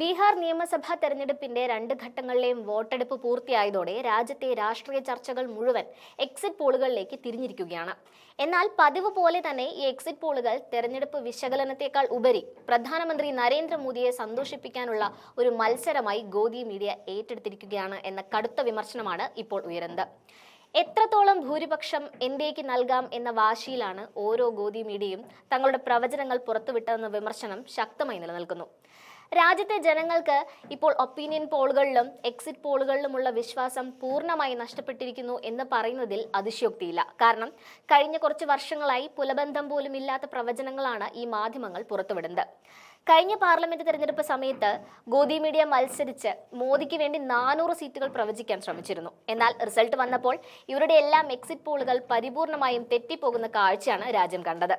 ബീഹാർ നിയമസഭാ തെരഞ്ഞെടുപ്പിന്റെ രണ്ട് ഘട്ടങ്ങളിലെയും വോട്ടെടുപ്പ് പൂർത്തിയായതോടെ രാജ്യത്തെ രാഷ്ട്രീയ ചർച്ചകൾ മുഴുവൻ എക്സിറ്റ് പോളുകളിലേക്ക് തിരിഞ്ഞിരിക്കുകയാണ്. എന്നാൽ പതിവ് പോലെ തന്നെ ഈ എക്സിറ്റ് പോളുകൾ തെരഞ്ഞെടുപ്പ് വിശകലനത്തെക്കാൾ ഉപരി പ്രധാനമന്ത്രി നരേന്ദ്രമോദിയെ സന്തോഷിപ്പിക്കാനുള്ള ഒരു മത്സരമായി ഗോദി മീഡിയ ഏറ്റെടുത്തിരിക്കുകയാണ് എന്ന കടുത്ത വിമർശനമാണ് ഇപ്പോൾ ഉയരുന്നത്. എത്രത്തോളം ഭൂരിപക്ഷം എന്തേക്ക് നൽകാം എന്ന വാശിയിലാണ് ഓരോ ഗോദി മീഡിയയും തങ്ങളുടെ പ്രവചനങ്ങൾ പുറത്തുവിട്ടതെന്ന വിമർശനം ശക്തമായി നിലനിൽക്കുന്നു. രാജ്യത്തെ ജനങ്ങൾക്ക് ഇപ്പോൾ ഒപ്പീനിയൻ പോളുകളിലും എക്സിറ്റ് പോളുകളിലുമുള്ള വിശ്വാസം പൂർണമായി നഷ്ടപ്പെട്ടിരിക്കുന്നു എന്ന് പറയുന്നതിൽ അതിശയോക്തിയില്ല. കാരണം കഴിഞ്ഞ കുറച്ച് വർഷങ്ങളായി പുലബന്ധം പോലും ഇല്ലാത്ത പ്രവചനങ്ങളാണ് ഈ മാധ്യമങ്ങൾ പുറത്തുവിടുന്നത്. കഴിഞ്ഞ പാർലമെന്റ് തെരഞ്ഞെടുപ്പ് സമയത്ത് ഗോദി മീഡിയ മത്സരിച്ച് മോദിക്ക് വേണ്ടി നാനൂറ് സീറ്റുകൾ പ്രവചിക്കാൻ ശ്രമിച്ചിരുന്നു. എന്നാൽ റിസൾട്ട് വന്നപ്പോൾ ഇവരുടെ എല്ലാം എക്സിറ്റ് പോളുകൾ പരിപൂർണമായും തെറ്റിപ്പോകുന്ന കാഴ്ചയാണ് രാജ്യം കണ്ടത്.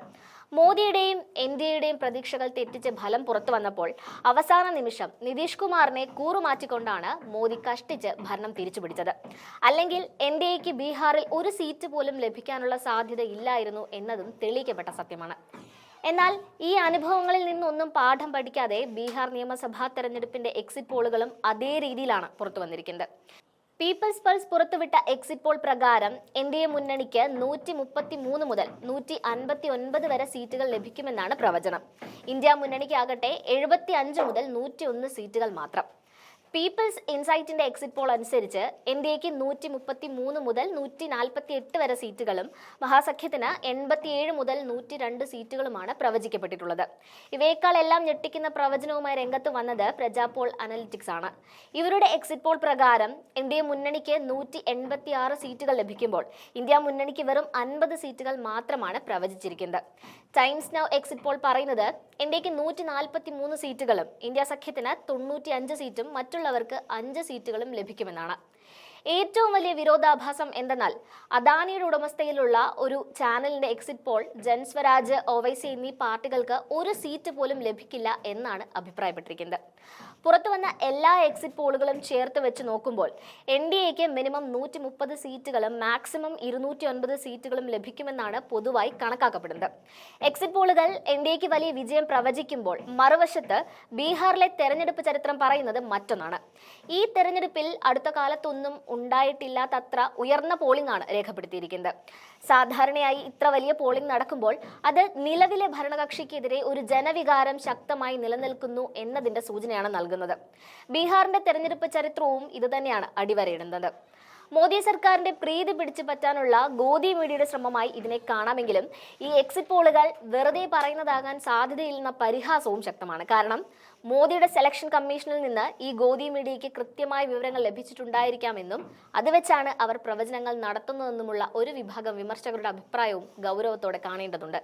മോദിയുടെയും എൻ ഡി എയുടെയും പ്രതീക്ഷകൾ തെറ്റിച്ച് ഫലം പുറത്തു വന്നപ്പോൾ അവസാന നിമിഷം നിതീഷ് കുമാറിനെ കൂറുമാറ്റിക്കൊണ്ടാണ് മോദി കഷ്ടിച്ച് ഭരണം തിരിച്ചുപിടിച്ചത് അല്ലെങ്കിൽ എൻ ഡി എക്ക് ബീഹാറിൽ ഒരു സീറ്റ് പോലും ലഭിക്കാനുള്ള സാധ്യത ഇല്ലായിരുന്നു എന്നതും തെളിയിക്കപ്പെട്ട സത്യമാണ്. എന്നാൽ ഈ അനുഭവങ്ങളിൽ നിന്നൊന്നും പാഠം പഠിക്കാതെ ബീഹാർ നിയമസഭാ തെരഞ്ഞെടുപ്പിന്റെ എക്സിറ്റ് പോളുകളും അതേ രീതിയിലാണ് പുറത്തു വന്നിരിക്കുന്നത്. പീപ്പിൾസ് പൾസ് പുറത്തുവിട്ട എക്സിറ്റ് പോൾ പ്രകാരം എൻ ഡി എ മുന്നണിക്ക് നൂറ്റി മുപ്പത്തി മൂന്ന് മുതൽ നൂറ്റി അൻപത്തി ഒൻപത് വരെ സീറ്റുകൾ ലഭിക്കുമെന്നാണ് പ്രവചനം. ഇന്ത്യ മുന്നണിക്കാകട്ടെ എഴുപത്തി അഞ്ച് മുതൽ നൂറ്റി ഒന്ന് സീറ്റുകൾ മാത്രം. പീപ്പിൾസ് ഇൻസൈറ്റിന്റെ എക്സിറ്റ് പോൾ അനുസരിച്ച് എൻ ഡി എക്ക് നൂറ്റി മുപ്പത്തി മൂന്ന് മുതൽ നൂറ്റി നാൽപ്പത്തി എട്ട് വരെ സീറ്റുകളും മഹാസഖ്യത്തിന് എൺപത്തിയേഴ് മുതൽ നൂറ്റി രണ്ട് സീറ്റുകളുമാണ് പ്രവചിക്കപ്പെട്ടിട്ടുള്ളത്. ഇവയേക്കാൾ എല്ലാം ഞെട്ടിക്കുന്ന പ്രവചനവുമായി രംഗത്ത് വന്നത് പ്രജാപോൾ അനലിറ്റിക്സ് ആണ്. ഇവരുടെ എക്സിറ്റ് പോൾ പ്രകാരം എൻ ഡി എ മുന്നണിക്ക് നൂറ്റി എൺപത്തി ആറ് സീറ്റുകൾ ലഭിക്കുമ്പോൾ ഇന്ത്യ മുന്നണിക്ക് വെറും അൻപത് സീറ്റുകൾ മാത്രമാണ് പ്രവചിച്ചിരിക്കുന്നത്. ടൈംസ് നൗ എക്സിറ്റ് പോൾ പറയുന്നത് എൻ ഡി എക്ക് നൂറ്റി നാൽപ്പത്തി മൂന്ന് സീറ്റുകളും ഇന്ത്യ സഖ്യത്തിന് തൊണ്ണൂറ്റി അഞ്ച് സീറ്റും മറ്റുള്ളവർക്ക് അഞ്ച് സീറ്റുകളും ലഭിക്കുമെന്നാണ്. ഏറ്റവും വലിയ വിരോധാഭാസം എന്തെന്നാൽ അദാനിയുടെ ഉടമസ്ഥയിലുള്ള ഒരു ചാനലിന്റെ എക്സിറ്റ് പോൾ ജൻസ്വരാജ് ഒവൈസി എന്നീ പാർട്ടികൾക്ക് ഒരു സീറ്റ് പോലും ലഭിക്കില്ല എന്നാണ് അഭിപ്രായപ്പെട്ടിരിക്കുന്നത്. പുറത്തു വന്ന എല്ലാ എക്സിറ്റ് പോളുകളും ചേർത്ത് വെച്ച് നോക്കുമ്പോൾ എൻ ഡി എക്ക് മിനിമം നൂറ്റി മുപ്പത് സീറ്റുകളും മാക്സിമം ഇരുന്നൂറ്റി ഒൻപത് സീറ്റുകളും ലഭിക്കുമെന്നാണ് പൊതുവായി കണക്കാക്കപ്പെടുന്നത്. എക്സിറ്റ് പോളുകൾ എൻ ഡി എക്ക് വലിയ വിജയം പ്രവചിക്കുമ്പോൾ മറുവശത്ത് ബീഹാറിലെ തെരഞ്ഞെടുപ്പ് ചരിത്രം പറയുന്നത് മറ്റൊന്നാണ്. ഈ തെരഞ്ഞെടുപ്പിൽ അടുത്ത കാലത്തൊന്നും ഉണ്ടായിട്ടില്ലാത്തത്ര ഉയർന്ന പോളിംഗ് ആണ് രേഖപ്പെടുത്തിയിരിക്കുന്നത്. സാധാരണയായി ഇത്ര വലിയ പോളിംഗ് നടക്കുമ്പോൾ അത് നിലവിലെ ഭരണകക്ഷിക്കെതിരെ ഒരു ജനവികാരം ശക്തമായി നിലനിൽക്കുന്നു എന്നതിന്റെ സൂചനയാണ് നൽകുന്നത്. ബീഹാറിന്റെ തെരഞ്ഞെടുപ്പ് ചരിത്രവും ഇതുതന്നെയാണ് അടിവരയിടുന്നത്. മോദി സർക്കാരിന്റെ പ്രീതി പിടിച്ചു പറ്റാനുള്ള ഗോദി മീഡിയയുടെ ശ്രമമായി ഇതിനെ കാണാമെങ്കിലും ഈ എക്സിറ്റ് പോളുകൾ വെറുതെ പറയുന്നതാകാൻ സാധ്യതയില്ലെന്ന പരിഹാസവും ശക്തമാണ്. കാരണം മോദിയുടെ സെലക്ഷൻ കമ്മീഷനിൽ നിന്ന് ഈ ഗോദി മീഡിയയ്ക്ക് കൃത്യമായ വിവരങ്ങൾ ലഭിച്ചിട്ടുണ്ടായിരിക്കാമെന്നും അത് വെച്ചാണ് അവർ പ്രവചനങ്ങൾ നടത്തുന്നതെന്നുമുള്ള ഒരു വിഭാഗം വിമർശകരുടെ അഭിപ്രായവും ഗൗരവത്തോടെ കാണേണ്ടതുണ്ട്.